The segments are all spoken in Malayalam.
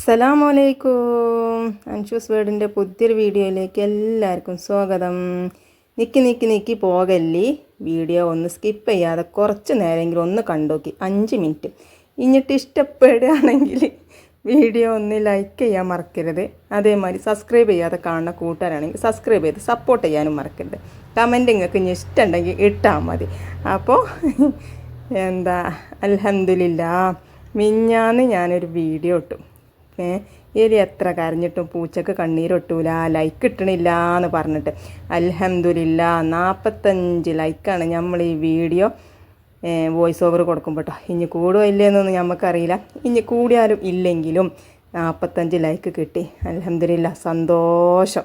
അസ്സലാമലൈക്കും. അൻഷൂസ് വേർഡിന്റെ പുതിയൊരു വീഡിയോയിലേക്ക് എല്ലാവർക്കും സ്വാഗതം. നിക്കി നിക്കി നിക്കി പോകല്ലേ? വീഡിയോ ഒന്ന് സ്കിപ്പ് ചെയ്യാതെ കുറച്ച് നേരമെങ്കിലും ഒന്ന് കണ്ടോക്കി. അഞ്ച് മിനിറ്റ്. ഇഞ്ഞിട്ട് ഇഷ്ടപ്പെടുകയാണെങ്കിൽ വീഡിയോ ഒന്ന് ലൈക്ക് ചെയ്യാൻ മറക്കരുത്. അതേമാതിരി സബ്സ്ക്രൈബ് ചെയ്യാതെ കാണുന്ന കൂട്ടുകാരാണെങ്കിൽ സബ്സ്ക്രൈബ് ചെയ്ത് സപ്പോർട്ട് ചെയ്യാനും മറക്കരുത്. കമന്റ് നിങ്ങൾക്ക് ഇനി ഇഷ്ടമുണ്ടെങ്കിൽ ഇട്ടാൽ മതി. അപ്പോൾ എന്താ അലഹമില്ല മിഞ്ഞാന്ന് ഞാനൊരു വീഡിയോ ഇട്ടു. എലി എത്ര കരഞ്ഞിട്ടും പൂച്ചക്ക് കണ്ണീരൊട്ടൂല ലൈക്ക് കിട്ടണില്ല എന്ന് പറഞ്ഞിട്ട്. അൽഹംദുലില്ല നാൽപ്പത്തഞ്ച് ലൈക്കാണ് നമ്മൾ ഈ വീഡിയോ വോയിസ് ഓവർ കൊടുക്കുമ്പോൾ കേട്ടോ ഇനി കൂടുമോ ഇല്ലേന്നൊന്നും നമുക്കറിയില്ല ഇനി കൂടിയാലും ഇല്ലെങ്കിലും നാൽപ്പത്തഞ്ച് ലൈക്ക് കിട്ടി. അൽഹംദുലില്ല സന്തോഷം.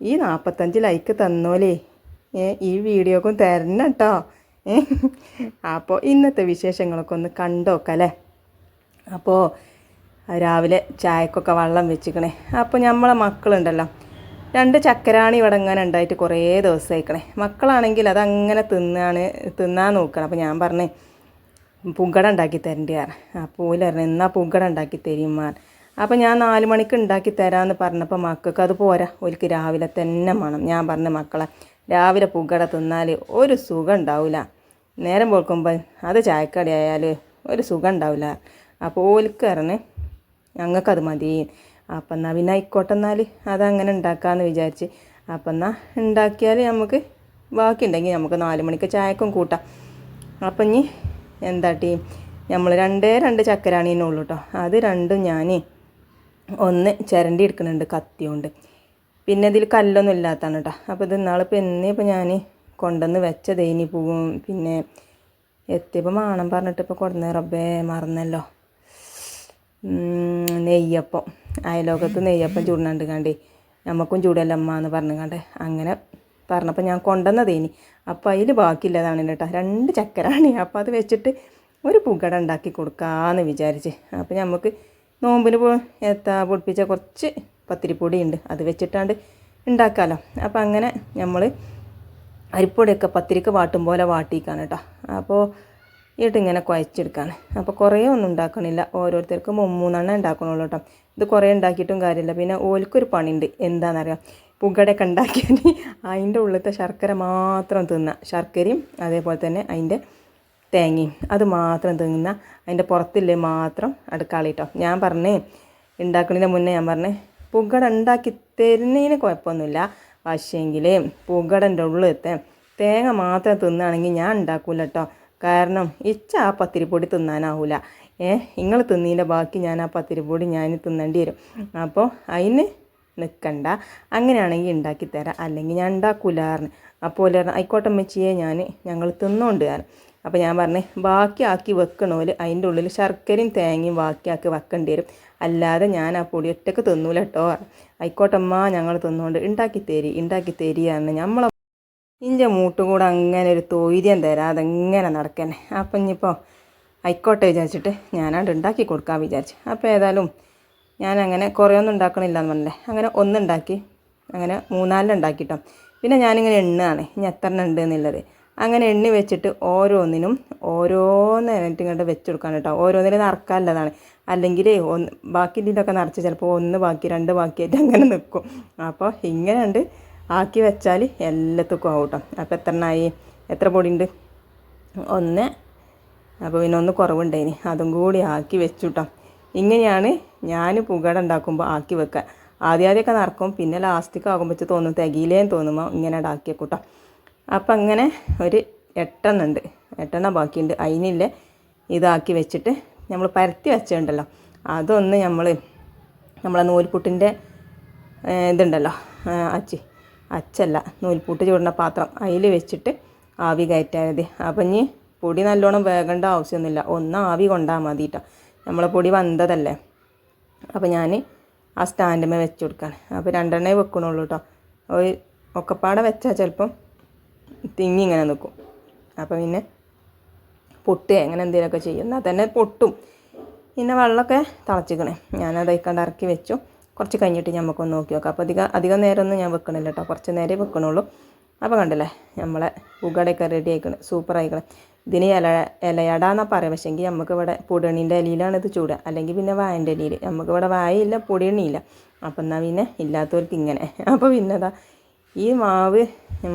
ഈ നാൽപ്പത്തഞ്ച് ലൈക്ക് തന്നോലേ ഈ വീഡിയോക്കും തരണം കേട്ടോ അപ്പോൾ ഇന്നത്തെ വിശേഷങ്ങളൊക്കെ ഒന്ന് കണ്ടോക്കല്ലേ? അപ്പോൾ രാവിലെ ചായക്കൊക്കെ വെള്ളം വെച്ചിക്കണേ. അപ്പോൾ നമ്മളെ മക്കളുണ്ടല്ലോ. രണ്ട് ചക്കരാണി ഇവിടെ ഇങ്ങനെ ഉണ്ടായിട്ട് കുറേ ദിവസമായിക്കണേ. മക്കളാണെങ്കിൽ അതങ്ങനെ തിന്നാണ് തിന്നാൻ നോക്കണം. അപ്പോൾ ഞാൻ പറഞ്ഞേ പുകട ഉണ്ടാക്കി തരേണ്ടിയാണ് അപ്പോൾ ഓൽ പറഞ്ഞു എന്നാൽ പുകട ഉണ്ടാക്കി തരുമാൻ അപ്പോൾ ഞാൻ നാല് മണിക്ക് ഉണ്ടാക്കി തരാമെന്ന് പറഞ്ഞപ്പോൾ മക്കൾക്ക് അത് പോരാ. ഓൽക്ക് രാവിലെ തന്നെ വേണം ഞാൻ പറഞ്ഞ മക്കളെ രാവിലെ പുകട തിന്നാൽ ഒരു സുഖം ഉണ്ടാവില്ല നേരം പോക്കുമ്പോൾ അത് ചായക്കടി ആയാൽ ഒരു സുഖം ഉണ്ടാവില്ല അപ്പോൾ ഓൽക്ക് പറഞ്ഞ് ഞങ്ങൾക്കത് മതി. അപ്പം എന്നാൽ പിന്നെ ആയിക്കോട്ടെ എന്നാൽ അതങ്ങനെ ഉണ്ടാക്കാമെന്ന് വിചാരിച്ച്. അപ്പം എന്നാൽ ഉണ്ടാക്കിയാൽ നമുക്ക് ബാക്കിയുണ്ടെങ്കിൽ നമുക്ക് നാല് മണിക്ക് ചായക്കും കൂട്ടാം. അപ്പം ഇനി എന്താട്ടി നമ്മൾ രണ്ടേ രണ്ട് ചക്കരാണീനെ ഉള്ളൂ കേട്ടോ അത് രണ്ടും ഞാൻ ഒന്ന് ചിരണ്ടി എടുക്കുന്നുണ്ട് കത്തി കൊണ്ട് പിന്നെ ഇതിൽ കല്ലൊന്നും ഇല്ലാത്തതാണ് കേട്ടോ അപ്പോൾ ഇത് ഇന്നാളിപ്പോൾ എന്നേ ഇപ്പോൾ ഞാൻ കൊണ്ടുവന്ന് വെച്ചതേനി പോകും പിന്നെ എത്തിയപ്പോൾ മാണം പറഞ്ഞിട്ട് ഇപ്പോൾ കൊടുന്നേ റബ്ബേ മറന്നല്ലോ. നെയ്യപ്പം. അയലോകത്ത് നെയ്യപ്പം ചൂടുന്നുണ്ട് കണ്ടേ. നമുക്കും ചൂടല്ലമ്മ എന്ന് പറഞ്ഞു കണ്ടേ. അങ്ങനെ പറഞ്ഞപ്പോൾ ഞാൻ കൊണ്ടുവന്നതേനി അപ്പോൾ അതിൽ ബാക്കിയില്ലതാണ് കേട്ടോ. രണ്ട് ചക്കരാണ്. അപ്പോൾ അത് വെച്ചിട്ട് ഒരു പുകട ഉണ്ടാക്കി കൊടുക്കാമെന്ന് വിചാരിച്ച്. അപ്പോൾ നമുക്ക് നോമ്പിന് എത്താ പൊടിപ്പിച്ച കുറച്ച് പത്തിരിപ്പൊടി ഉണ്ട്. അത് വെച്ചിട്ടാണ്ട് ഉണ്ടാക്കാമല്ലോ അപ്പോൾ അങ്ങനെ നമ്മൾ അരിപ്പൊടിയൊക്കെ പത്തിരിക്ക് വാട്ടും പോലെ വാട്ടിക്കാണ് കേട്ടോ. അപ്പോൾ ഇട്ട് ഇങ്ങനെ കുഴച്ചെടുക്കാണ്. അപ്പോൾ കുറേ ഒന്നും ഉണ്ടാക്കണില്ല. ഓരോരുത്തർക്ക് മൂന്നെണ്ണം ഉണ്ടാക്കണുള്ളൂ കേട്ടോ ഇത് കുറേ ഉണ്ടാക്കിയിട്ടും കാര്യമില്ല. പിന്നെ ഓൽക്കൊരു പണിയുണ്ട്. എന്താണെന്നറിയാം പുകടൊക്കെ ഉണ്ടാക്കിയാൽ അതിന്റെ ഉള്ളിലത്തെ ശർക്കര മാത്രം തിന്ന. ശർക്കരയും അതേപോലെ തന്നെ അതിന്റെ തേങ്ങയും. അത് മാത്രം തിന്നുന്ന അതിന്റെ പുറത്തില്ലേ മാത്രം അടുക്കളയിട്ടോ ഞാൻ പറഞ്ഞേ ഉണ്ടാക്കണതിന്റെ മുന്നേ ഞാൻ പറഞ്ഞേ പുകട ഉണ്ടാക്കി തരുന്നതിന് കുഴപ്പമൊന്നുമില്ല. പക്ഷേങ്കിൽ പുകടന്റെ ഉള്ളിലത്തെ തേങ്ങ മാത്രം തിന്നുകയാണെങ്കിൽ ഞാൻ ഉണ്ടാക്കൂല കേട്ടോ കാരണം ഇച്ച ആ പത്തിരിപ്പൊടി തിന്നാനാവൂല. ഏ നിങ്ങൾ തിന്നീന്റെ ബാക്കി ഞാൻ ആ പത്തിരിപ്പൊടി ഞാൻ തിന്നേണ്ടി വരും. അപ്പോൾ അതിന് നിൽക്കണ്ട അങ്ങനെയാണെങ്കിൽ ഉണ്ടാക്കി തരാം. അല്ലെങ്കിൽ ഞാൻ ഉണ്ടാക്കൂലാറിന് അപ്പോൾ പറഞ്ഞു ആയിക്കോട്ടെ അമ്മച്ചിയെ ഞാൻ ഞങ്ങൾ തിന്നുകൊണ്ട് കാരണം അപ്പോൾ ഞാൻ പറഞ്ഞേ ബാക്കിയാക്കി വെക്കണോൽ അതിന്റെ ഉള്ളിൽ ശർക്കരയും തേങ്ങയും ബാക്കിയാക്കി വെക്കേണ്ടി വരും. അല്ലാതെ ഞാൻ ആ പൊടി ഒറ്റയ്ക്ക് തിന്നൂല കേട്ടോ ആയിക്കോട്ടമ്മ ഞങ്ങൾ തിന്നുകൊണ്ട് ഉണ്ടാക്കി തരി ഉണ്ടാക്കി തരിയാണ് നമ്മളെ ഇഞ്ചെ മൂട്ടുകൂടെ അങ്ങനെ ഒരു തൊയ്ര്യം തരാതെ ഇങ്ങനെ നടക്കന്നെ അപ്പം ഇനിയിപ്പോൾ ആയിക്കോട്ടെ വിചാരിച്ചിട്ട് ഞാനാണ്ട് ഉണ്ടാക്കി കൊടുക്കാൻ വിചാരിച്ചു. അപ്പോൾ ഏതായാലും ഞാൻ അങ്ങനെ കുറേ ഒന്നും ഉണ്ടാക്കണില്ല എന്ന് പറഞ്ഞില്ലേ? അങ്ങനെ ഒന്നുണ്ടാക്കി അങ്ങനെ മൂന്നാലിൽ ഉണ്ടാക്കിട്ടോ പിന്നെ ഞാനിങ്ങനെ എണ്ണാണ്. ഇനി എത്ര എണ്ണം ഉണ്ട് എന്നുള്ളത്. അങ്ങനെ എണ്ണി വെച്ചിട്ട് ഓരോന്നിനും ഓരോന്നിനായിട്ട് ഇങ്ങോട്ട് വെച്ച് കൊടുക്കാൻ കേട്ടോ ഓരോന്നിനും നിറക്കാനുള്ളതാണ് അല്ലെങ്കിൽ ഒന്ന് ബാക്കി ഇതിലൊക്കെ നിറച്ച് ചിലപ്പോൾ ഒന്ന് ബാക്കി രണ്ട് ബാക്കിയായിട്ട് അങ്ങനെ നിൽക്കും അപ്പോൾ ഇങ്ങനെ ഉണ്ട് ആക്കി വെച്ചാൽ എല്ലാത്തുക്കും ആവും കേട്ടോ അപ്പോൾ എത്ര നായി എത്ര പൊടിയുണ്ട്? ഒന്ന്. അപ്പോൾ പിന്നെ ഒന്ന് കുറവുണ്ടായിനി. അതും കൂടി ആക്കി വെച്ചു കേട്ടോ ഇങ്ങനെയാണ് ഞാൻ പുകട ഉണ്ടാക്കുമ്പോൾ ആക്കി വെക്കുക ആദ്യം നടക്കും. പിന്നെ ലാസ്റ്റിക്ക് ആകുമ്പോൾ തോന്നും. തികയിലേന്ന് തോന്നുമ്പോൾ ഇങ്ങനെ ആക്കി വെക്കും കേട്ടോ അപ്പം അങ്ങനെ ഒരു എട്ടെണ്ണം ഉണ്ട്. എട്ടെണ്ണം ബാക്കിയുണ്ട്. അതിനില്ലേ ഇതാക്കി വെച്ചിട്ട് നമ്മൾ പരത്തി വെച്ചിട്ടുണ്ടല്ലോ അതൊന്ന് നമ്മൾ നമ്മളെ നൂൽപുട്ടിന്റെ ഇതുണ്ടല്ലോ അച്ചി. അച്ചല്ല നൂൽപൂട്ട് ചൂടുന്ന പാത്രം അതിൽ വെച്ചിട്ട് ആവി കയറ്റാൽ മതി. അപ്പം ഇനി പൊടി നല്ലോണം വേകേണ്ട ആവശ്യമൊന്നുമില്ല. ഒന്ന് ആവി കൊണ്ടാൽ മതി കേട്ടോ നമ്മളെ പൊടി വന്നതല്ലേ? അപ്പോൾ ഞാൻ ആ സ്റ്റാൻഡുമേ വെച്ച് കൊടുക്കാണ്. അപ്പോൾ രണ്ടെണ്ണേ വെക്കണുള്ളൂ കേട്ടോ ഒരു ഒക്കെപ്പാടെ വെച്ചാൽ ചിലപ്പം തിങ്ങി ഇങ്ങനെ നിൽക്കും അപ്പോൾ പിന്നെ പൊട്ടുക അങ്ങനെ എന്തെങ്കിലുമൊക്കെ ചെയ്യും. എന്നാൽ തന്നെ പൊട്ടും. പിന്നെ വെള്ളമൊക്കെ തിളച്ചിക്കണേ. ഞാനത് അയക്കാണ്ട് ഇറക്കി വെച്ചു. കുറച്ച് കഴിഞ്ഞിട്ട് നമുക്കൊന്ന് നോക്കി നോക്കാം. അപ്പോൾ അധികം അധികം നേരമൊന്നും ഞാൻ വെക്കണില്ല കേട്ടോ. കുറച്ച് നേരമേ വെക്കണുള്ളൂ. അപ്പോൾ കണ്ടില്ലേ നമ്മളെ പുകടയൊക്കെ റെഡി ആയിക്കണം. സൂപ്പർ ആയിക്കണം. ഇതിന് ഇല ഇലയടാന്നാണ് പറയുക പക്ഷേ എങ്കിൽ നമുക്ക് ഇവിടെ പുടണീന്റെ ഇലയിലാണ് ഇത് ചൂടുക. അല്ലെങ്കിൽ പിന്നെ വായന്റെ ഇലയിൽ നമുക്ക് ഇവിടെ വായയില്ല പൊടിയണിയില്ല അപ്പം എന്നാൽ പിന്നെ ഇല്ലാത്തവർക്ക് ഇങ്ങനെ. അപ്പോൾ പിന്നെ അതാ ഈ മാവ്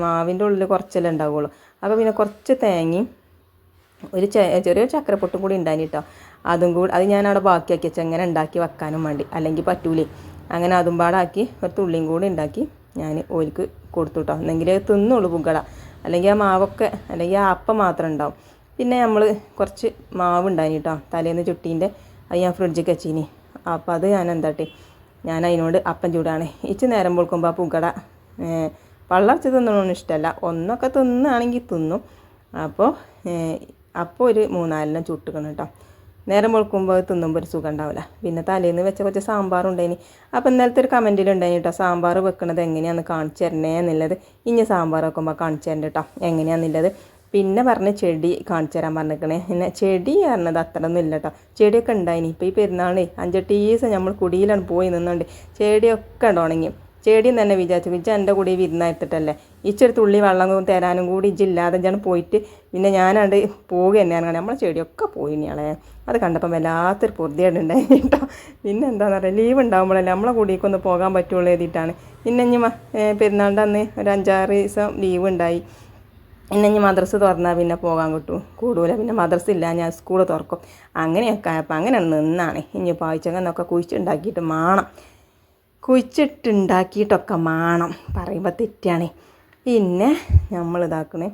മാവിന്റെ ഉള്ളിൽ കുറച്ചല്ലേ ഉണ്ടാവുള്ളൂ. അപ്പോൾ പിന്നെ കുറച്ച് തേങ്ങയും ഒരു ചെറിയ ചക്കരപ്പൊട്ടും കൂടി ഉണ്ടായിട്ടോ അതും കൂടി അത് ഞാനവിടെ ബാക്കിയാക്കി വെച്ചാൽ അങ്ങനെ ഉണ്ടാക്കി വെക്കാനും വേണ്ടി. അല്ലെങ്കിൽ പറ്റൂലേ. അങ്ങനെ അതും പാടാക്കി ഒരു തുള്ളിയും കൂടി ഉണ്ടാക്കി ഞാൻ ഓലിക്ക് കൊടുത്തു കേട്ടോ എന്നെങ്കിൽ തിന്നുള്ളൂ പുകട. അല്ലെങ്കിൽ ആ മാവൊക്കെ അല്ലെങ്കിൽ ആ അപ്പം മാത്രം ഉണ്ടാവും. പിന്നെ നമ്മൾ കുറച്ച് മാവ് ഉണ്ടായിന് കേട്ടോ തലേന്ന് ചുട്ടീന്റെ അത് ഞാൻ ഫ്രിഡ്ജിൽ വെച്ചിനി. അപ്പോൾ അത് ഞാൻ എന്താട്ടെ? ഞാൻ അതിനോട് അപ്പം ചൂടാണ്. ഇച്ച് നേരം പൊൾക്കുമ്പോൾ ആ പുകട പള്ളർച്ച് തിന്നണമെന്ന് ഇഷ്ടമല്ല ഒന്നൊക്കെ തിന്നുകയാണെങ്കിൽ തിന്നും. അപ്പോൾ അപ്പോൾ ഒരു മൂന്നാലെണ്ണം ചുട്ടുക്കണം കേട്ടോ നേരം വെളുക്കുമ്പോൾ അത് തിന്നുമ്പോൾ ഒരു സുഖം ഉണ്ടാവില്ല പിന്നെ തലേന്ന് വെച്ച കുറച്ച് സാമ്പാർ ഉണ്ടായിനി. അപ്പോൾ ഇന്നലത്തെ ഒരു കമന്റിൽ ഉണ്ടായിന് കേട്ടോ സാമ്പാർ വെക്കണത് എങ്ങനെയാണെന്ന് കാണിച്ചു തരണേ എന്നുള്ളത് ഇനി സാമ്പാർ വെക്കുമ്പോൾ കാണിച്ചു തരണ്ട കേട്ടോ എങ്ങനെയാണെന്നുള്ളത് പിന്നെ പറഞ്ഞ് ചെടി കാണിച്ചു തരാൻ പറഞ്ഞിരിക്കണേ പിന്നെ ചെടി പറഞ്ഞത് അത്ര ഒന്നും ഇല്ല കേട്ടോ ചെടിയൊക്കെ ഉണ്ടായിനി. ഇപ്പോൾ ഈ പെരുന്നാളേ അഞ്ചെട്ട് ദിവസം നമ്മൾ കുടിയിലാണ് പോയി നിന്നുണ്ട്. ചെടിയൊക്കെ ഉണ്ടോ ഉണങ്ങി. ചെടിയെന്ന് തന്നെ വിചാരിച്ചു. വിജ എന്റെ കൂടി വിരുന്നായിട്ടിട്ടല്ലേ ഇച്ചൊരു തുള്ളി വെള്ളം തരാനും കൂടി ഇജ്ജില്ലാതെ ഞാൻ പോയിട്ട് പിന്നെ ഞാനാണ്ട് പോവുക തന്നെയാണ് നമ്മളെ ചെടിയൊക്കെ പോയി ഇനിയാളെ അത് കണ്ടപ്പം വല്ലാത്തൊരു പൊറുതിയേടുണ്ടായി കേട്ടോ. പിന്നെ എന്താണെന്ന് പറയുക ലീവ് ഉണ്ടാകുമ്പോഴല്ലേ നമ്മളെ കൂടിയൊക്കെ പോകാൻ പറ്റുള്ളൂ എഴുതിയിട്ടാണ്. പിന്നെ ഇനി പെരുന്നാളിന്റെ അന്ന് ഒരു അഞ്ചാറ് ദിവസം ലീവ് ഉണ്ടായി. പിന്നെ ഇനി മദ്രസ് തുറന്നാൽ പിന്നെ പോകാൻ കിട്ടും. കൂടൂല. പിന്നെ മദ്രസ ഇല്ല. ഞാൻ സ്കൂൾ തുറക്കും. അങ്ങനെയൊക്കെ ആയപ്പോൾ അങ്ങനെ നിന്നാണ്. ഇനി പായ്ച്ചങ്ങന്നൊക്കെ കുഴിച്ചുണ്ടാക്കിയിട്ട് മാണം. കുഴിച്ചിട്ടുണ്ടാക്കിയിട്ടൊക്കെ മാണം. പറയുമ്പോൾ തെറ്റാണ്. പിന്നെ നമ്മൾ ഇതാക്കണേ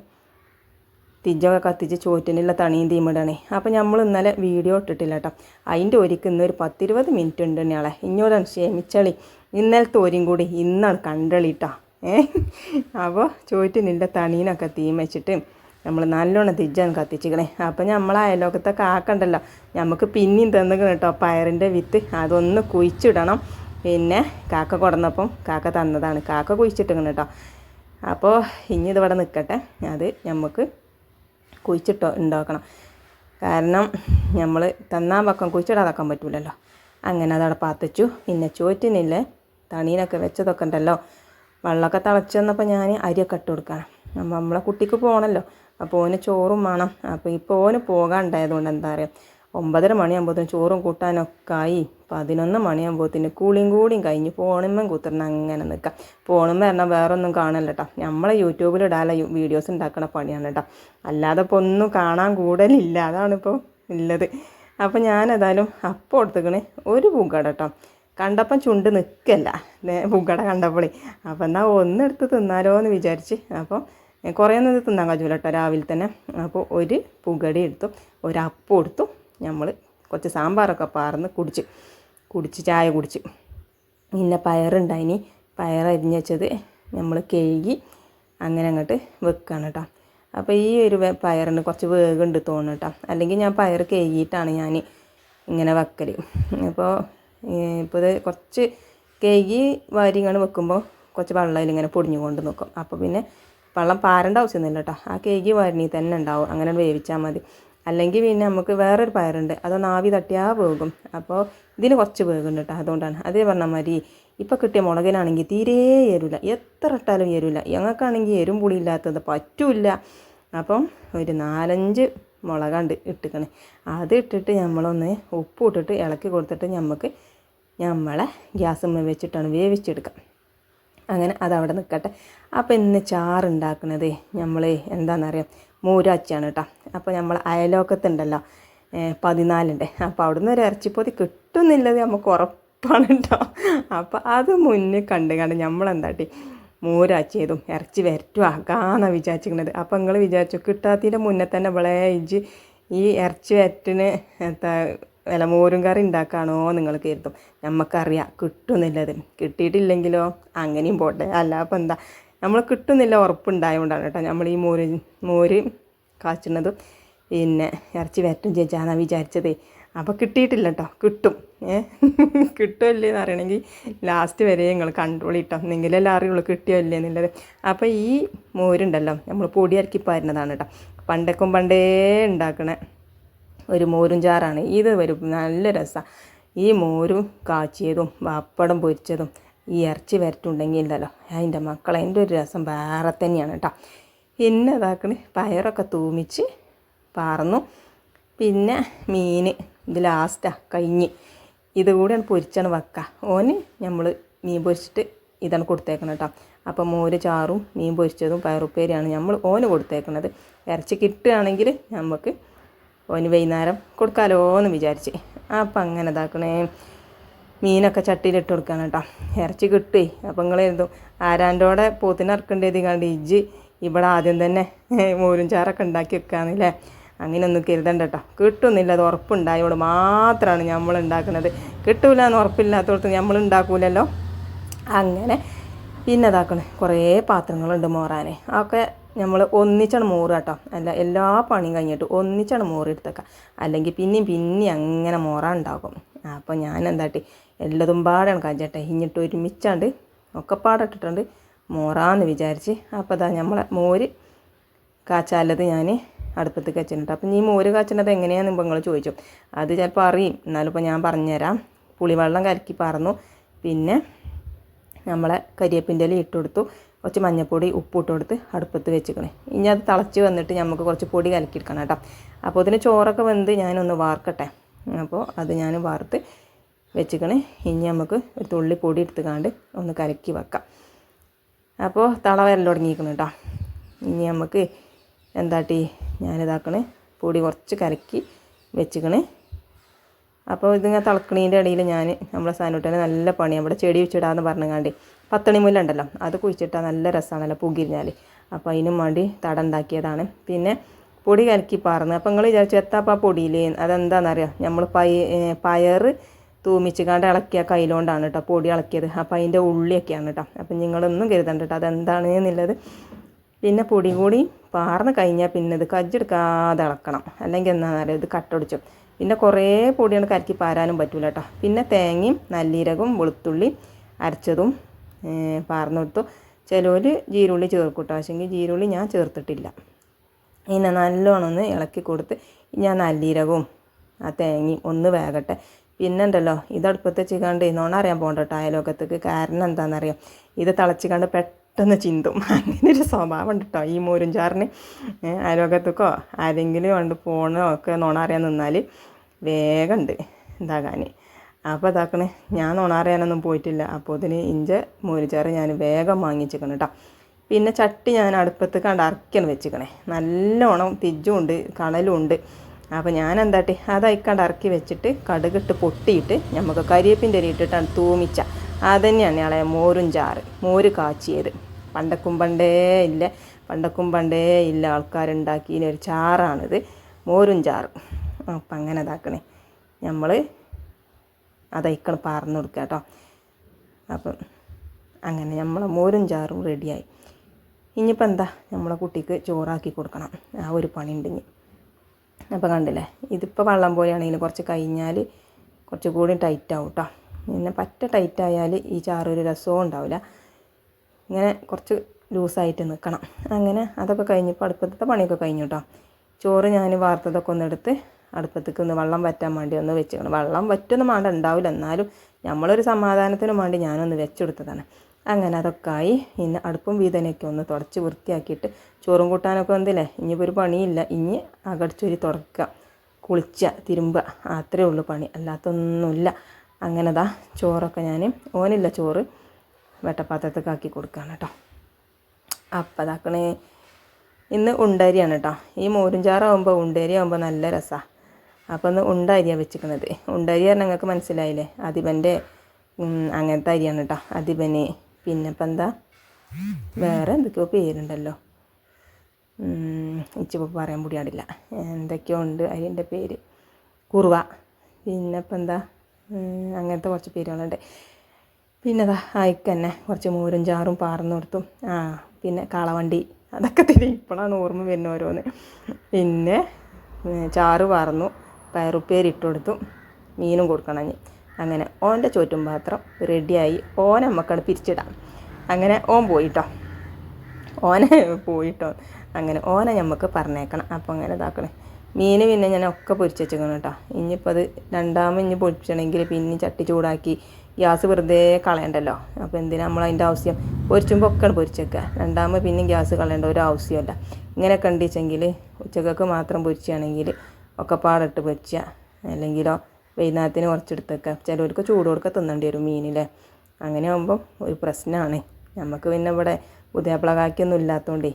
തിജൊക്കെ കത്തിച്ച് ചോറ്റിനുള്ള തണിയും തീമിടണേ അപ്പോൾ നമ്മൾ ഇന്നലെ വീഡിയോ ഇട്ടിട്ടില്ല കേട്ടോ അതിന്റെ ഒരിക്കൽ ഇന്നൊരു പത്തിരുപത് മിനിറ്റ് ഉണ്ട് ഞാളെ ഇങ്ങോട്ടാണ് ക്ഷമിച്ചളി. ഇന്നലത്തെ ഒരും കൂടി ഇന്നാണ് കണ്ടളിട്ടാ. ഏ? അപ്പോൾ ചോറ്റിനുള്ള തണീനൊക്കെ തീം വെച്ചിട്ട് നമ്മൾ നല്ലോണം തിജ്ജാണ് കത്തിച്ചിക്കണേ. അപ്പം നമ്മൾ അയലോക്കത്തെ കാക്കണ്ടല്ലോ നമുക്ക് പിന്നെയും തന്നിക്കണം കേട്ടോ പയറിന്റെ വിത്ത് അതൊന്ന് കുഴിച്ചിടണം. പിന്നെ കാക്ക കൊടുന്നപ്പം കാക്ക തന്നതാണ്. കാക്ക കുഴിച്ചിട്ടിക്കണം കേട്ടോ അപ്പോൾ ഇനി ഇതിവിടെ നിൽക്കട്ടെ അത് നമുക്ക് കുഴിച്ചിട്ടോ ഉണ്ടാക്കണം കാരണം നമ്മൾ തന്നാൻ പക്കം കുഴിച്ചിടാതാക്കാൻ പറ്റൂലല്ലോ. അങ്ങനെ അതവിടെ പാത്തച്ചു. പിന്നെ ചോറ്റിനില്ലേ തണീനൊക്കെ വെച്ചതൊക്കെ ഉണ്ടല്ലോ വെള്ളമൊക്കെ തിളച്ച് വന്നപ്പോൾ ഞാൻ അരിയൊക്കെ ഇട്ട് കൊടുക്കണം. നമ്മളെ കുട്ടിക്ക് പോകണമല്ലോ അപ്പോൾ ഓന് ചോറും വേണം. അപ്പോൾ ഇപ്പോൾ ഓന് പോകാണ്ടായതുകൊണ്ട് എന്താ പറയുക ഒമ്പതര മണിയാകുമ്പോഴത്തേന് ചോറും കൂട്ടാനൊക്കെ ആയി പതിനൊന്ന് മണിയാകുമ്പോഴത്തേന് കൂളിയും കൂടിയും കഴിഞ്ഞ് പോണുമ്പം കുത്തിർന്ന് അങ്ങനെ നിൽക്കാം. ഫോണുമ്മ പറഞ്ഞാൽ വേറൊന്നും കാണല്ല കേട്ടോ നമ്മളെ യൂട്യൂബിൽ ഇടാല വീഡിയോസ് ഉണ്ടാക്കണ പണിയാണ് കേട്ടോ അല്ലാതെ ഇപ്പോൾ ഒന്നും കാണാൻ കൂടുതലില്ല അതാണിപ്പോൾ ഉള്ളത്. അപ്പോൾ ഞാനേതായാലും അപ്പം എടുത്തുക്കണേ ഒരു പൂക്കട കേട്ടോ കണ്ടപ്പം ചുണ്ട് നിൽക്കല്ല പൂക്കട കണ്ടപ്പോളേ. അപ്പം എന്നാൽ ഒന്നെടുത്ത് തിന്നാലോ എന്ന് വിചാരിച്ച് അപ്പോൾ കുറേയൊന്നും ഇത് തിന്നാൻ കഴിയൂല കേട്ടോ രാവിലെ തന്നെ. അപ്പോൾ ഒരു പുകടി എടുത്തു. ഒരു അപ്പം എടുത്തു നമ്മൾ കുറച്ച് സാമ്പാറൊക്കെ പാർന്ന് കുടിച്ച് കുടിച്ച് ചായ കുടിച്ച്. പിന്നെ പയറുണ്ടായിനി. പയർ അരിഞ്ഞ് വെച്ചത് നമ്മൾ കഴുകി അങ്ങനെ അങ്ങോട്ട് വെക്കുകയാണ് കേട്ടോ അപ്പോൾ ഈ ഒരു പയറിന് കുറച്ച് വേഗമുണ്ട് തോന്നുന്നു കേട്ടോ അല്ലെങ്കിൽ ഞാൻ പയർ കഴുകിയിട്ടാണ് ഞാൻ ഇങ്ങനെ വെക്കൽ അപ്പോൾ ഇപ്പോൾ കുറച്ച് കഴുകി വാരി ഇങ്ങനെ വെക്കുമ്പോൾ കുറച്ച് വെള്ളം ഇങ്ങനെ പൊടിഞ്ഞു കൊണ്ട് നിൽക്കും അപ്പോൾ പിന്നെ വെള്ളം പാരേണ്ട ആവശ്യമൊന്നുമില്ല കേട്ടോ ആ കേക്ക് വരണി തന്നെ ഉണ്ടാവും. അങ്ങനെ വേവിച്ചാൽ മതി. അല്ലെങ്കിൽ പിന്നെ നമുക്ക് വേറൊരു പയറുണ്ട് അതൊന്ന് ആവി തട്ടിയാൽ വേകും അപ്പോൾ ഇതിന് കുറച്ച് വേകുന്നുണ്ട് കേട്ടോ അതുകൊണ്ടാണ്. അതേ പറഞ്ഞാൽ മതി ഇപ്പോൾ കിട്ടിയ മുളകിനാണെങ്കിൽ തീരെ എരില്ല എത്ര ഇട്ടാലും എരില്ല ഞങ്ങൾക്കാണെങ്കിൽ എരും പുളി ഇല്ലാത്തത് പറ്റൂല അപ്പം ഒരു നാലഞ്ച് മുളകണ്ട് ഇട്ടിക്കണേ. അത് ഇട്ടിട്ട് നമ്മളൊന്ന് ഉപ്പ് ഇട്ടിട്ട് ഇളക്കി കൊടുത്തിട്ട് നമുക്ക് നമ്മളെ ഗ്യാസുമ്മ വെച്ചിട്ടാണ് വേവിച്ചെടുക്കാം. അങ്ങനെ അതവിടെ നിൽക്കട്ടെ അപ്പോൾ ഇന്ന് ചാറുണ്ടാക്കണത് നമ്മൾ എന്താണെന്നറിയാം മൂരാച്ചിയാണ് കേട്ടോ അപ്പോൾ നമ്മൾ അയലോക്കത്തുണ്ടല്ലോ. പതിനാലുണ്ട് അപ്പോൾ അവിടുന്ന് ഒരു ഇറച്ചിപ്പൊതി കിട്ടുന്നില്ലത് നമുക്ക് ഉറപ്പാണ് കേട്ടോ അപ്പോൾ അത് മുന്നേ കണ്ട് കണ്ട് നമ്മളെന്താട്ടി മൂരാച്ചിയതും ഇറച്ചി വരട്ടും ആക്കാന്നാണ് വിചാരിച്ചിരിക്കുന്നത് അപ്പോൾ നിങ്ങൾ വിചാരിച്ചു കിട്ടാത്തതിന്റെ മുന്നേ തന്നെ വിളയിച്ച് ഈ ഇറച്ചി വരട്ടിന് എന്താ വില മോരും കറി ഉണ്ടാക്കാണോ നിങ്ങൾ കരുതും. നമുക്കറിയാം കിട്ടുന്നില്ലത്. കിട്ടിയിട്ടില്ലെങ്കിലോ അങ്ങനെയും പോട്ടെ. അല്ല അപ്പോൾ എന്താ? നമ്മൾ കിട്ടുന്നില്ല ഉറപ്പുണ്ടായതുകൊണ്ടാണ് കേട്ടോ നമ്മൾ ഈ മോര് മോര് കാച്ചുന്നതും പിന്നെ ഇറച്ചി വരട്ടും ചേച്ചാന്നാണ് വിചാരിച്ചത്. അപ്പോൾ കിട്ടിയിട്ടില്ല കേട്ടോ കിട്ടും. ഏ? കിട്ടുമല്ലേ എന്ന് അറിയണമെങ്കിൽ ലാസ്റ്റ് വരെ നിങ്ങൾ കൺട്രോൾ ഇട്ടോ. എന്നെങ്കിലല്ലേ അറിയുള്ളൂ കിട്ടിയോ ഇല്ലേ എന്നുള്ളത്. അപ്പോൾ ഈ മോരുണ്ടല്ലോ നമ്മൾ പൊടി ഇറക്കി പാരുന്നതാണ് കേട്ടോ പണ്ടേക്കും പണ്ടേ ഉണ്ടാക്കണ ഒരു മോരും ചാറാണ്. ഇത് വരും നല്ല രസമാണ് ഈ മോരും കാച്ചിയതും പപ്പടം പൊരിച്ചതും ഈ ഇറച്ചി വരട്ടുണ്ടെങ്കിൽ ഉണ്ടല്ലോ അതിന്റെ മക്കളെ അതിന്റെ ഒരു രസം വേറെ തന്നെയാണ് കേട്ടോ. പിന്നെ പയറൊക്കെ തൂമിച്ച് പാർന്നു. പിന്നെ മീൻ ഇത് ലാസ്റ്റാ കഴിഞ്ഞ് ഇതുകൂടിയാണ് പൊരിച്ചാണ് വെക്കുക ഓന് നമ്മൾ മീൻ പൊരിച്ചിട്ട് ഇതാണ് കൊടുത്തേക്കണം കേട്ടോ. അപ്പോൾ മോര് ചാറും മീൻ പൊരിച്ചതും പയറുപ്പേരിയാണ് നമ്മൾ ഓന് കൊടുത്തേക്കുന്നത് ഇറച്ചി കിട്ടുകയാണെങ്കിൽ നമുക്ക് ഓന് വൈകുന്നേരം കൊടുക്കാലോ എന്ന് വിചാരിച്ച്. അപ്പം അങ്ങനെ ഇതാക്കണേ. മീനൊക്കെ ചട്ടിയിലിട്ട് കൊടുക്കാൻ കേട്ടോ. ഇറച്ചി കിട്ടുവേ. അപ്പം നിങ്ങൾ എഴുതും ആരാന്റോടെ പോത്തിന് ഇറക്കേണ്ടത് കണ്ട് ഇജ്ജ് ഇവിടെ ആദ്യം തന്നെ മോരും ചാറൊക്കെ ഉണ്ടാക്കി വെക്കാന്നില്ലേ അങ്ങനെയൊന്നും കരുതണ്ട കേട്ടോ. കിട്ടുന്നില്ല അത് ഉറപ്പുണ്ടായോട് മാത്രമാണ് നമ്മൾ ഉണ്ടാക്കുന്നത് കിട്ടൂല എന്ന് ഉറപ്പില്ലാത്തടത്ത് നമ്മൾ ഉണ്ടാക്കൂലല്ലോ? അങ്ങനെ പിന്നെ ഇതാക്കണേ. കുറേ പാത്രങ്ങളുണ്ട് മോറാൻ അതൊക്കെ നമ്മൾ ഒന്നിച്ചാണ് മോറ് കേട്ടോ. അല്ല എല്ലാ പണിയും കഴിഞ്ഞിട്ട് ഒന്നിച്ചാണ് മോറ് എടുത്തേക്കാം അല്ലെങ്കിൽ പിന്നെയും പിന്നെയും അങ്ങനെ മോറ ഉണ്ടാകും. അപ്പോൾ ഞാൻ എന്താട്ടി എല്ലതും പാടാണ് കഞ്ചട്ടെ. ഇഞ്ഞിട്ട് ഒരുമിച്ചാണ്ട് ഒക്കെ പാടിട്ടിട്ടുണ്ട്. മോറാന്ന് വിചാരിച്ച്. അപ്പോൾ അതാ നമ്മളെ മോര് കാച്ചാലത് ഞാൻ അടുപ്പത്ത് കച്ചിട്ടുണ്ട്. അപ്പം ഈ മോര് കാച്ചണത് എങ്ങനെയാണെന്ന് ഇപ്പോൾ നിങ്ങൾ ചോദിച്ചു. അത് ചിലപ്പോൾ അറിയും. എന്നാലും ഇപ്പോൾ ഞാൻ പറഞ്ഞുതരാം. പുളിവെള്ളം കലക്കി പറന്നു പിന്നെ നമ്മളെ കരിയേപ്പിന്റെ ഇല ഇട്ട് കൊടുത്തു. കുറച്ച് മഞ്ഞൾപ്പൊടി ഉപ്പ് ഇട്ട് കൊടുത്ത് അടുപ്പത്ത് വെച്ചിക്കണേ. ഇനി അത് തിളച്ച് വന്നിട്ട് നമുക്ക് കുറച്ച് പൊടി കലക്കിയെടുക്കണം കേട്ടോ. അപ്പോൾ ഇതിന് ചോറൊക്കെ വെന്ത് ഞാനൊന്ന് വാർക്കട്ടെ. അപ്പോൾ അത് ഞാൻ വാർത്ത് വെച്ചിക്കണേ. ഇനി നമുക്ക് ഒരു തുള്ളി പൊടി എടുത്തുകാണ്ട് ഒന്ന് കലക്കി വെക്കാം. അപ്പോൾ തള വരൽ തുടങ്ങിയിരിക്കണം കേട്ടോ ഇനി നമുക്ക് എന്താട്ടി ഞാനിതാക്കണേ. പൊടി കുറച്ച് കലക്കി വെച്ചിക്കണേ. അപ്പോൾ ഇതിങ്ങനെ തിളക്കണീന്റെ ഇടയിൽ ഞാൻ നമ്മളെ സാനൂട്ടനെ നല്ല പണി നമ്മുടെ ചെടി വെച്ചിടാന്ന് പറഞ്ഞങ്ങാണ്ട് പത്തണി മുല്ല അത് കുഴിച്ചിട്ടാൽ നല്ല രസമാണല്ലോ പുകിരിഞ്ഞാൽ അപ്പോൾ അതിനും വേണ്ടി തട ഉണ്ടാക്കിയതാണ്. പിന്നെ പൊടി കലക്കി പാർന്ന്. അപ്പോൾ നിങ്ങൾ വിചാരിച്ചു എത്താപ്പാ പൊടിയിൽ അതെന്താണെന്നറിയാം നമ്മൾ പയ പയർ തൂമിച്ച് കണ്ട് ഇളക്കിയ കയ്യിലോണ്ടാണ് കേട്ടോ പൊടി ഇളക്കിയത്. അപ്പോൾ അതിന്റെ ഉള്ളിയൊക്കെയാണ് കേട്ടോ. അപ്പം നിങ്ങളൊന്നും കരുതണ്ട കേട്ടോ. അതെന്താണ് എന്നുള്ളത്? പിന്നെ പൊടി കൂടി പാർന്ന് കഴിഞ്ഞാൽ പിന്നെ ഇത് കജ്ജെടുക്കാതെ ഇളക്കണം. അല്ലെങ്കിൽ എന്താണെന്നറിയാം ഇത് കട്ടൊടിച്ചു. പിന്നെ കുറേ പൊടിയാണ് കരക്കി പാരാനും പറ്റില്ല കേട്ടോ. പിന്നെ തേങ്ങയും നല്ലീരകവും വെളുത്തുള്ളി അരച്ചതും പാർന്നു കൊടുത്തു. ചിലവർ ജീരുള്ളി ചേർക്കൂട്ടോ പക്ഷെങ്കിൽ ജീരുള്ളി ഞാൻ ചേർത്തിട്ടില്ല. ഇങ്ങനെ നല്ലോണം ഒന്ന് ഇളക്കി കൊടുത്ത് ഞാൻ നല്ലീരകവും ആ തേങ്ങയും ഒന്ന് വേകട്ടെ. പിന്നെ ഉണ്ടല്ലോ ഇത് അടുപ്പത്ത് വെച്ചിക്കാണ്ട് നോണ അറിയാൻ പോകണ്ട കേട്ടോ അയലോകത്തേക്ക്. കാരണം എന്താണെന്നറിയാം ഇത് തളച്ചിക്കാണ്ട് പെട്ടെന്ന് ചിന്തും. അങ്ങനെ ഒരു സ്വഭാവം ഉണ്ട് കേട്ടോ ഈ മോരും ചാറിന് അയലോക്കത്തേക്കോ ആരെങ്കിലും കൊണ്ട് പോകണോ ഒക്കെ നോണ അറിയാൻ നിന്നാൽ വേഗം ഉണ്ട് ഇതാകാൻ അപ്പോൾ ഇതാക്കണേ ഞാൻ നോണ അറിയാനൊന്നും പോയിട്ടില്ല. അപ്പോൾ ഇതിന് ഇഞ്ച മോരുചാറ് ഞാൻ വേഗം വാങ്ങിച്ചിക്കണം കേട്ടോ പിന്നെ ചട്ടി ഞാൻ അടുപ്പത്ത് കണ്ട് അറക്കണം വെച്ചിക്കണേ. നല്ലോണം തിജ്ജും ഉണ്ട് കണലും ഉണ്ട്. അപ്പോൾ ഞാൻ എന്താട്ടി അത് അയക്കാണ്ട് ഇറക്കി വെച്ചിട്ട് കടുകിട്ട് പൊട്ടിയിട്ട് നമുക്ക് കരിയേപ്പിന്റെ ഇട്ടിട്ടാണ് തൂമിച്ച. അതുതന്നെയാണ് ഇളയ മോരും ചാറ്. മോര് കാച്ചിയത്. പണ്ടക്കും പണ്ടേ ഇല്ല. പണ്ടക്കും പണ്ടേ ഇല്ല ആൾക്കാരുണ്ടാക്കിയ ഒരു ചാറാണിത്. മോരും ചാറ്. അപ്പം അങ്ങനെ ഇതാക്കണേ. നമ്മൾ അതയക്കണം പറഞ്ഞു കൊടുക്കുക കേട്ടോ. അപ്പം അങ്ങനെ നമ്മളെ മോരും ചാറും റെഡിയായി. ഇനിയിപ്പോൾ എന്താ? നമ്മളെ കുട്ടിക്ക് ചോറാക്കി കൊടുക്കണം. ആ ഒരു പണി ഉണ്ടെങ്കിൽ അപ്പോൾ കണ്ടില്ലേ? ഇതിപ്പോൾ വെള്ളം പോലെയാണെങ്കിൽ കുറച്ച് കഴിഞ്ഞാൽ കുറച്ച് കൂടി ടൈറ്റ് ആവും കേട്ടോ പിന്നെ പറ്റ ടൈറ്റ് ആയാൽ ഈ ചാറൊരു രസവും ഉണ്ടാവില്ല. ഇങ്ങനെ കുറച്ച് ലൂസായിട്ട് നിൽക്കണം അങ്ങനെ അതൊക്കെ കഴിഞ്ഞപ്പോൾ അടുപ്പത്തെ പണിയൊക്കെ കഴിഞ്ഞു കേട്ടോ ചോറ് ഞാൻ വാർത്തതൊക്കെ ഒന്ന് എടുത്ത് അടുപ്പത്തേക്ക് ഒന്ന് വെള്ളം വറ്റാൻ വേണ്ടി ഒന്ന് വെച്ചേക്കണം വെള്ളം വറ്റൊന്നും വേണ്ട ഉണ്ടാവില്ല. എന്നാലും നമ്മളൊരു സമാധാനത്തിനും വേണ്ടി ഞാനൊന്ന് വെച്ചെടുത്തതാണ്. അങ്ങനെ അതൊക്കെ ആയി ഇനി അടുപ്പും വീതനൊക്കെ ഒന്ന് തുടച്ച് വൃത്തിയാക്കിയിട്ട് ചോറും കൂട്ടാനൊക്കെ വന്നില്ലേ? ഇനിയിപ്പോൾ ഒരു പണിയില്ല. ഇനി അകടച്ചൊരു തുടക്കുക. കുളിച്ച തിരുമ്പുക. അത്രേ ഉള്ളൂ പണി. അല്ലാത്തൊന്നുമില്ല. അങ്ങനെ ദാ ചോറൊക്കെ ഞാൻ ഓനില്ല ചോറ് വെട്ടപ്പാത്രത്തൊക്കെ ആക്കി കൊടുക്കുകയാണ് കേട്ടോ. അപ്പം അതാക്കണേ ഇന്ന് ഉണ്ടരിയാണ് കേട്ടോ. ഈ മോരും ചാറാവുമ്പോൾ ഉണ്ടരി ആകുമ്പോൾ നല്ല രസമാണ് അപ്പോൾ ഒന്ന് ഉണ്ട അരിയാണ് വെച്ചിരിക്കുന്നത് ഉണ്ടരിയാണ് പറഞ്ഞാൽ നിങ്ങൾക്ക് മനസ്സിലായില്ലേ? അതിബന്റെ അങ്ങനത്തെ അരിയാണ് കേട്ടോ. അതിപന് പിന്നെ ഇപ്പം എന്താ വേറെ എന്തൊക്കെയോ പേരുണ്ടല്ലോ. ഇച്ചിപ്പോൾ പറയാൻ മുടിയാടില്ല എന്തൊക്കെയോ ഉണ്ട് അതിന്റെ പേര്? കുറുവ. പിന്നെ ഇപ്പം എന്താ അങ്ങനത്തെ കുറച്ച് പേരുകളുണ്ട്. പിന്നെ അതാ അയക്ക് തന്നെ കുറച്ച് മൂരും ചാറും പാർന്നു കൊടുത്തും ആ പിന്നെ കാളവണ്ടി. അതൊക്കെ തിരി ഇപ്പോഴാണ് ഓർമ്മ വരുന്ന ഓരോന്ന്. പിന്നെ ചാറ് പാർന്നു പയറുപ്പേരിട്ട് കൊടുത്തു. മീനും കൊടുക്കണം അങ്ങനെ ഓന്റെ ചോറ്റും പാത്രം റെഡിയായി ഓനെ നമുക്കത് പിരിച്ചിടാം. അങ്ങനെ ഓൻ പോയിട്ടോ. ഓനെ പോയിട്ടോ. അങ്ങനെ ഓനെ നമുക്ക് പറഞ്ഞേക്കണം. അപ്പോൾ അങ്ങനെ ഇതാക്കണേ. മീൻ പിന്നെ ഞാൻ ഒക്കെ പൊരിച്ച് വെച്ചേക്കണം കേട്ടോ ഇനിയിപ്പോൾ അത് രണ്ടാമത് ഇനി പൊരിച്ചണമെങ്കിൽ പിന്നെ ചട്ടി ചൂടാക്കി ഗ്യാസ് വെറുതെ കളയണ്ടല്ലോ. അപ്പോൾ എന്തിനാ നമ്മൾ അതിന്റെ ആവശ്യം? പൊരിച്ചുമ്പോൾ ഒക്കെ പൊരിച്ചേക്കുക രണ്ടാമത് പിന്നെ ഗ്യാസ് കളയേണ്ട ഒരു ആവശ്യമല്ല ഇങ്ങനെ കണ്ടിച്ചെങ്കിൽ ഉച്ചക്കൊക്കെ മാത്രം പൊരിച്ചാണെങ്കിൽ ഒക്കെ പാടിട്ട് പൊരിച്ച. അല്ലെങ്കിലോ വൈകുന്നേരത്തിന് കുറച്ചെടുത്തേക്കുക ചിലവർക്ക് ചൂട് കൊടുക്കുക തിന്നേണ്ടി വരും മീനിലെ. അങ്ങനെ ആകുമ്പം ഒരു പ്രശ്നമാണ് നമുക്ക് പിന്നെ ഇവിടെ പുതിയാപ്പിള കാക്കിയൊന്നും ഇല്ലാത്തതുകൊണ്ടേ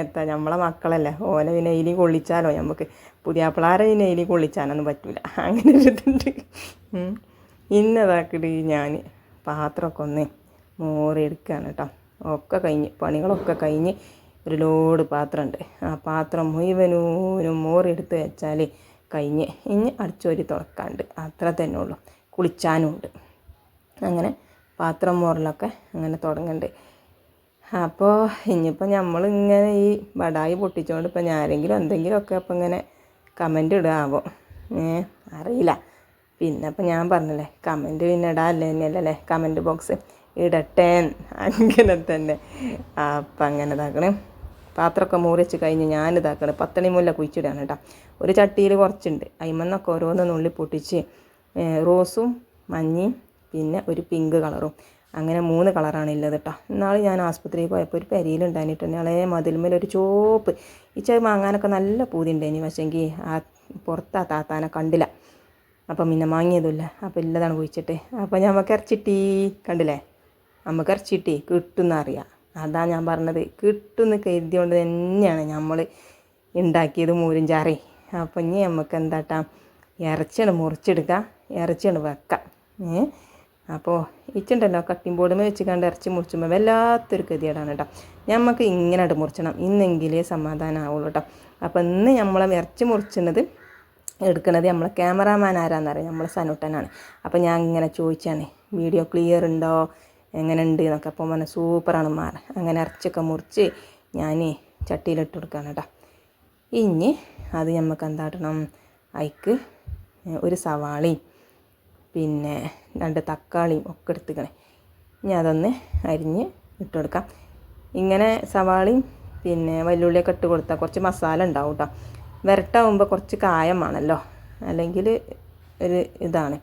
എത്താ നമ്മളെ മക്കളല്ലേ. ഓനെ പിന്നെ എലി കൊള്ളിച്ചാലോ നമുക്ക് പുതിയാപ്പിളാരെ പിന്നെ എലി കൊള്ളിച്ചാനൊന്നും പറ്റില്ല അങ്ങനെ ഒരു ഇതുണ്ട്. ഇന്നതാക്കിട്ട് ഞാൻ പാത്രമൊക്കെ ഒന്ന് മോറിയെടുക്കുകയാണ് കേട്ടോ. ഒക്കെ കഴിഞ്ഞ് പണികളൊക്കെ കഴിഞ്ഞ് ഒരു ലോഡ് പാത്രമുണ്ട് ആ പാത്രം മുഴുവനൂനും മോറിയെടുത്ത് വെച്ചാൽ കഴിഞ്ഞ് ഇനി അടിച്ചോരി തുറക്കാണ്ട്. അത്ര തന്നെ ഉള്ളൂ. കുളിച്ചാനും ഉണ്ട് അങ്ങനെ പാത്രം മോറലൊക്കെ അങ്ങനെ തുടങ്ങുന്നുണ്ട് അപ്പോൾ ഇനിയിപ്പോൾ നമ്മളിങ്ങനെ ഈ ബടായി പൊട്ടിച്ചുകൊണ്ട് ഇപ്പം ഞാരെങ്കിലും എന്തെങ്കിലുമൊക്കെ അപ്പം ഇങ്ങനെ കമന്റ് ഇടാവോ ഏ അറിയില്ല. പിന്നെ അപ്പം ഞാൻ പറഞ്ഞല്ലേ കമന്റ് പിന്നെ ഇടാല്ലേ തന്നെയല്ലേ കമന്റ് ബോക്സ് ഇടട്ടെ അങ്ങനെ തന്നെ. അപ്പം അങ്ങനെ ഇതാക്കണേ. പാത്രമൊക്കെ മൂറിച്ച് കഴിഞ്ഞ് ഞാനിതാക്കണം പത്തണി മുല്ല കുഴിച്ചിടാണ് കേട്ടോ. ഒരു ചട്ടിയിൽ കുറച്ചുണ്ട്. അയിമന്നൊക്കെ ഓരോന്ന് നുള്ളി പൊട്ടിച്ച് റോസും മഞ്ഞയും പിന്നെ ഒരു പിങ്ക് കളറും. അങ്ങനെ മൂന്ന് കളറാണ് ഉള്ളത് കേട്ടോ. ഇന്നാൾ ഞാൻ ആസ്പത്രിയിൽ പോയപ്പോൾ ഒരു പെരിയിലുണ്ടായിട്ട് ഇളയ മതിൽമേൽ ഒരു ചോപ്പ്. ഈ ചെറു വാങ്ങാനൊക്കെ നല്ല പൂതി ഉണ്ടായിനി പക്ഷേങ്കിൽ ആ പുറത്ത് ആ താത്താനെ കണ്ടില്ല. അപ്പം പിന്നെ വാങ്ങിയതുമില്ല അപ്പം ഇല്ലതാണ് കുഴിച്ചിട്ട്. അപ്പം നമുക്ക് ഇറച്ചിട്ടി കണ്ടില്ലേ? നമുക്ക് ഇറച്ചിട്ടി കിട്ടുന്നറിയാം. അതാ ഞാൻ പറഞ്ഞത്. കിട്ടുമെന്ന് കരുതിയോണ്ട് തന്നെയാണ് നമ്മൾ ഉണ്ടാക്കിയത് മൂരും ചാറി. അപ്പം ഇനി നമുക്ക് എന്താട്ടാ? ഇറച്ചിയാണ് മുറിച്ചെടുക്കുക ഇറച്ചിയാണ് വെക്കാം. ഏ? അപ്പോൾ ഇച്ചുണ്ടല്ലോ കട്ടിംഗ് ബോർഡുമേ വെച്ച് കണ്ട് ഇറച്ചി മുറിച്ചുമ്പോൾ വല്ലാത്തൊരു ഗതികേടാണ് കേട്ടോ നമുക്ക് ഇങ്ങനെ മുറിച്ചണം. ഇന്നെങ്കിലേ സമാധാനമാവുള്ളൂ കേട്ടോ അപ്പോൾ ഇന്ന് നമ്മളെ ഇറച്ചി മുറിച്ചുന്നത് എടുക്കുന്നത് നമ്മളെ ക്യാമറാമാൻ ആരാന്നറിയാം? നമ്മളെ സനുട്ടനാണ്. അപ്പോൾ ഞാൻ ഇങ്ങനെ ചോദിച്ചാണ് വീഡിയോ ക്ലിയർ ഉണ്ടോ എങ്ങനെ ഉണ്ട് എന്നൊക്കെ അപ്പോൾ മന സൂപ്പറാണ് മാറ അങ്ങനെ ഇറച്ചിയൊക്കെ മുറിച്ച് ഞാൻ ചട്ടിയിലിട്ട് കൊടുക്കുകയാണ് കേട്ടോ. ഇനി അത് നമുക്ക് എന്താട്ടണം? അതിക്ക് ഒരു സവാളയും പിന്നെ രണ്ട് തക്കാളിയും ഒക്കെ എടുത്തുക്കണേ. ഇനി അതൊന്ന് അരിഞ്ഞ് ഇട്ട് കൊടുക്കാം. ഇങ്ങനെ സവാളയും പിന്നെ വല്ലുള്ളിയൊക്കെ ഇട്ട് കൊടുത്താൽ കുറച്ച് മസാല ഉണ്ടാവും കേട്ടോ. വരട്ടാവുമ്പോൾ കുറച്ച് കായമാണല്ലോ അല്ലെങ്കിൽ ഒരു ഇതാണ്.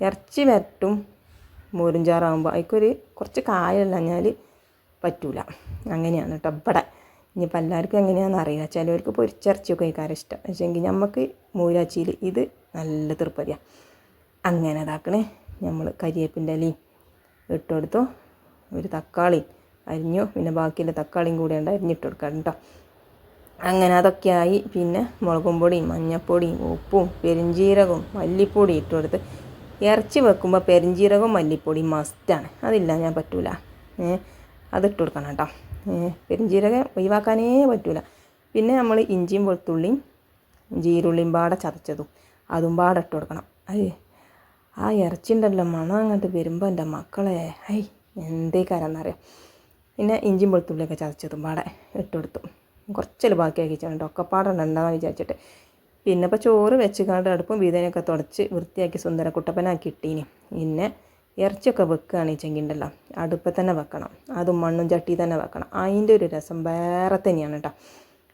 ഇറച്ചി വരട്ടും മോരും ചാറാകുമ്പോൾ അതിക്കൊരു കുറച്ച് കായലഞ്ഞാൽ പറ്റൂല. അങ്ങനെയാണ് കേട്ടോ ഇവിടെ ഇനിയിപ്പോൾ എല്ലാവർക്കും എങ്ങനെയാണെന്ന് അറിയില്ല. ചിലവർക്ക് പൊരിച്ചിറച്ചിയൊക്കെ കഴിക്കാൻ ഇഷ്ടം. പക്ഷേങ്കിൽ നമുക്ക് മൂരാച്ചിയിൽ ഇത് നല്ല തൃപ്പതിയാണ് അങ്ങനെ ഇതാക്കണേ. നമ്മൾ കരിയേപ്പിന്റെ ഇലയും ഇട്ട് കൊടുത്തു ഒരു തക്കാളി അരിഞ്ഞു. പിന്നെ ബാക്കിയുള്ള തക്കാളിയും കൂടെ ഉണ്ട് അരിഞ്ഞിട്ട് കൊടുക്കാം കേട്ടോ അങ്ങനെ അതൊക്കെ ആയി പിന്നെ മുളകും പൊടിയും മഞ്ഞൾപ്പൊടിയും ഉപ്പും പെരിഞ്ജീരകവും മല്ലിപ്പൊടി ഇട്ട് കൊടുത്ത് ഇറച്ചി വെക്കുമ്പോൾ പെരിഞ്ചീരകവും മല്ലിപ്പൊടിയും മസ്റ്റാണ് അതില്ല ഞാൻ പറ്റൂല. അതിട്ട് കൊടുക്കണം കേട്ടോ. ഏ പെരിഞ്ജീരകം ഒഴിവാക്കാനേ പറ്റൂല. പിന്നെ നമ്മൾ ഇഞ്ചിയും വെളുത്തുള്ളിയും ജീരുള്ളിയും പാടെ ചതച്ചതും അതും പാടെ ഇട്ട് കൊടുക്കണം. അയ്യ ആ ഇറച്ചി ഉണ്ടല്ലോ മണം അങ്ങോട്ട് വരുമ്പോൾ എന്റെ മക്കളെ ഐ എന്തേ കാരെന്നറിയാം പിന്നെ ഇഞ്ചിയും വെളുത്തുള്ളിയൊക്കെ ചതച്ചതും പാടെ ഇട്ട് കൊടുത്തു. കുറച്ചല്ലേ ബാക്കിയാക്കി വെച്ചിട്ടുണ്ട് ഒക്കെ പാടെ ഉണ്ടാന്ന് വിചാരിച്ചിട്ട്. പിന്നെ ഇപ്പോൾ ചോറ് വെച്ച് കണ്ട് അടുപ്പും വീതനൊക്കെ തുടച്ച് വൃത്തിയാക്കി സുന്ദര കുട്ടപ്പനാക്കി ഇട്ടീനി പിന്നെ ഇറച്ചിയൊക്കെ വെക്കുകയാണെങ്കിൽ വെച്ചെങ്കിൽ ഉണ്ടല്ലോ അടുപ്പിൽ തന്നെ വെക്കണം. അതും മണ്ണും ചട്ടി തന്നെ വെക്കണം. അതിന്റെ ഒരു രസം വേറെ തന്നെയാണ് കേട്ടോ.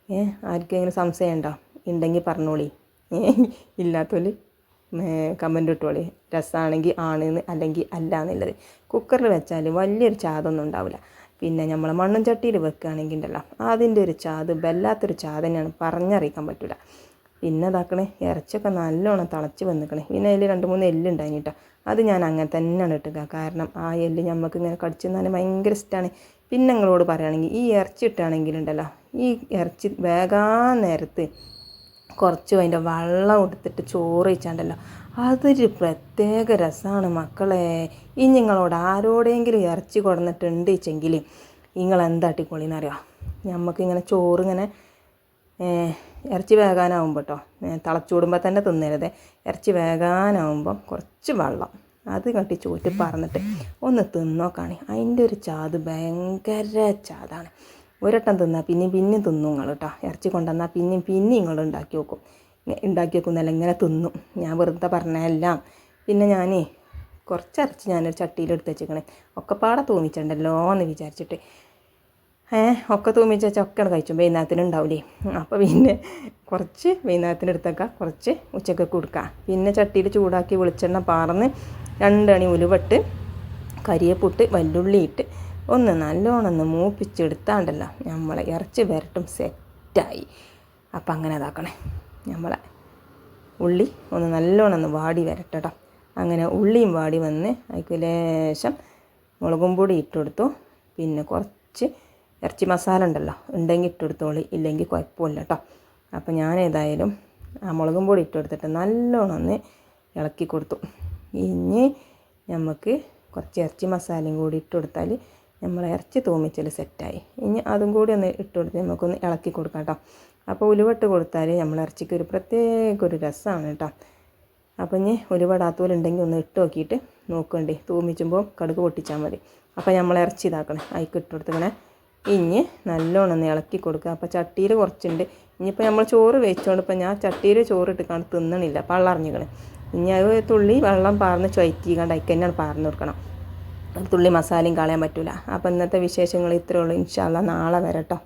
ഏ ആർക്കെങ്കിലും സംശയം ഉണ്ടോ? ഉണ്ടെങ്കിൽ പറഞ്ഞോളി. ഏ ഇല്ലാത്തവർ കമന്റ് ഇട്ടോളി. രസമാണെങ്കിൽ ആണെന്ന് അല്ലെങ്കിൽ അല്ല എന്നുള്ളത്. കുക്കറിൽ വെച്ചാൽ വലിയൊരു ചാതൊന്നും ഉണ്ടാവില്ല. പിന്നെ നമ്മൾ മണ്ണും ചട്ടിയിൽ വെക്കുകയാണെങ്കിൽ ഉണ്ടല്ലോ അതിന്റെ ഒരു ചാത് വല്ലാത്തൊരു ചാത് തന്നെയാണ് പറഞ്ഞറിയിക്കാൻ പറ്റില്ല പിന്നെ ഇതാക്കണേ ഇറച്ചിയൊക്കെ നല്ലോണം തിളച്ച് വന്നിക്കണേ. പിന്നെ അതിൽ രണ്ട് മൂന്ന് എല്ലുണ്ടായിന് കേട്ടോ അത് ഞാൻ അങ്ങനെ തന്നെയാണ് ഇട്ടുക. കാരണം ആ എല്ല് നമുക്ക് ഇങ്ങനെ കടിച്ചു തന്നെ ഭയങ്കര ഇഷ്ടമാണ് പിന്നെ നിങ്ങളോട് പറയുകയാണെങ്കിൽ ഈ ഇറച്ചി ഇട്ടാണെങ്കിലുണ്ടല്ലോ ഈ ഇറച്ചി വേഗാൻ നേരത്ത് കുറച്ച് അതിന്റെ വെള്ളം എടുത്തിട്ട് ചോറ് വെച്ചാണ്ടല്ലോ അതൊരു പ്രത്യേക രസമാണ് മക്കളെ. ഈ നിങ്ങളോട് ആരോടെങ്കിലും ഇറച്ചി കൊടുന്നിട്ടുണ്ട് വെച്ചെങ്കിൽ നിങ്ങൾ എന്താട്ടിക്കൊള്ളിന്നറിയോ നമുക്കിങ്ങനെ ചോറ് ഏഹ്, ഇറച്ചി വേകാനാവുമ്പോൾ കേട്ടോ തിളച്ചൂടുമ്പോൾ തന്നെ തിന്നരുത്. ഇറച്ചി വേകാനാവുമ്പോൾ കുറച്ച് വെള്ളം. അത് കട്ടി ചോറ്റി പറന്നിട്ട് ഒന്ന് തിന്നോക്കാണ്. അതിന്റെ ഒരു ചാത് ഭയങ്കര ചാതാണ്. ഒരട്ടം തിന്നാൽ പിന്നെയും പിന്നെയും തിന്നും നിങ്ങൾ കേട്ടോ ഇറച്ചി കൊണ്ടുവന്നാൽ പിന്നെയും പിന്നെയും നിങ്ങൾ ഉണ്ടാക്കി വെക്കും. ഉണ്ടാക്കി വെക്കുന്നല്ല ഇങ്ങനെ തിന്നും. ഞാൻ വെറുതെ പറഞ്ഞതെല്ലാം പിന്നെ ഞാനേ കുറച്ച് ഇറച്ചി ഞാനൊരു ചട്ടിയിലെടുത്ത് വെച്ചേക്കണേ. ഒക്കെ പാടെ തോന്നിച്ചിട്ടുണ്ടല്ലോ എന്ന് വിചാരിച്ചിട്ട്. ഒക്കെ തൂമിച്ച് വെച്ചാൽ ഒക്കെയാണ് കഴിച്ചു. വൈകുന്നേരത്തിന് ഉണ്ടാവില്ലേ അപ്പോൾ പിന്നെ കുറച്ച് വൈകുന്നേരത്തിന് കുറച്ച് ഉച്ചയ്ക്ക് കൊടുക്കുക പിന്നെ ചട്ടിയിൽ ചൂടാക്കി വെളിച്ചെണ്ണ പാർന്ന് രണ്ടണി ഉലുവട്ട് കരിയപ്പുട്ട് വല്ലുള്ളി ഇട്ട് ഒന്ന് നല്ലോണം ഒന്ന് മൂപ്പിച്ചെടുത്താണ്ടല്ലോ നമ്മളെ ഇറച്ചി വരട്ടും സെറ്റായി. അപ്പം അങ്ങനെ അതാക്കണേ നമ്മളെ ഉള്ളി ഒന്ന് നല്ലോണം ഒന്ന് വാടി വരട്ടോ അങ്ങനെ ഉള്ളിയും വാടി വന്ന് അതിക്ക് ലേശം മുളകും പൊടി ഇട്ടെടുത്തു പിന്നെ കുറച്ച് ഇറച്ചി മസാല ഉണ്ടല്ലോ ഉണ്ടെങ്കിൽ ഇട്ടെടുത്തോളി ഇല്ലെങ്കിൽ കുഴപ്പമില്ല കേട്ടോ അപ്പോൾ ഞാൻ ഏതായാലും ആ മുളകും പൊടി ഇട്ടെടുത്തിട്ട് നല്ലോണം ഒന്ന് ഇളക്കി കൊടുത്തു. ഇനി നമുക്ക് കുറച്ച് ഇറച്ചി മസാലയും കൂടി ഇട്ട് നമ്മൾ ഇറച്ചി തൂമിച്ചൽ സെറ്റായി. ഇനി അതും കൂടി ഒന്ന് ഇട്ട് കൊടുത്ത് നമുക്കൊന്ന് ഇളക്കി കൊടുക്കാം കേട്ടോ അപ്പോൾ ഉലുവട്ട് കൊടുത്താൽ നമ്മൾ ഇറച്ചിക്ക് ഒരു പ്രത്യേക ഒരു രസമാണ് കേട്ടോ അപ്പോൾ ഇനി ഉലുവടാത്തവരുണ്ടെങ്കിൽ ഒന്ന് ഇട്ട് നോക്കിയിട്ട് നോക്കണ്ടേ. തൂമിച്ചുമ്പോൾ കടുക് പൊട്ടിച്ചാൽ മതി. അപ്പോൾ നമ്മൾ ഇറച്ചി ഇതാക്കണം അതിക്ക് ഇട്ട് കൊടുത്തിങ്ങനെ ഇനി നല്ലോണം ഇളക്കി കൊടുക്കുക. അപ്പോൾ ചട്ടിയിൽ കുറച്ചുണ്ട്. ഇനിയിപ്പോൾ നമ്മൾ ചോറ് വെച്ചോണ്ട് ഇപ്പോൾ ഞാൻ ചട്ടിയിൽ ചോറ് ഇട്ടിക്കാണ്ട് തിന്നണില്ല. പള്ളറിഞ്ഞിക്കണ്. ഇനി അത് തുള്ളി വെള്ളം പാർന്ന് ചുയറ്റിക്കാണ്ട് അതിക്ക് തന്നെയാണ് പാർന്ന് കൊടുക്കണം. തുള്ളി മസാലയും കളയാൻ പറ്റില്ല അപ്പോൾ ഇന്നത്തെ വിശേഷങ്ങൾ ഇത്രയേ ഉള്ളൂ. ഇൻഷാല്ല നാളെ വരട്ടോ.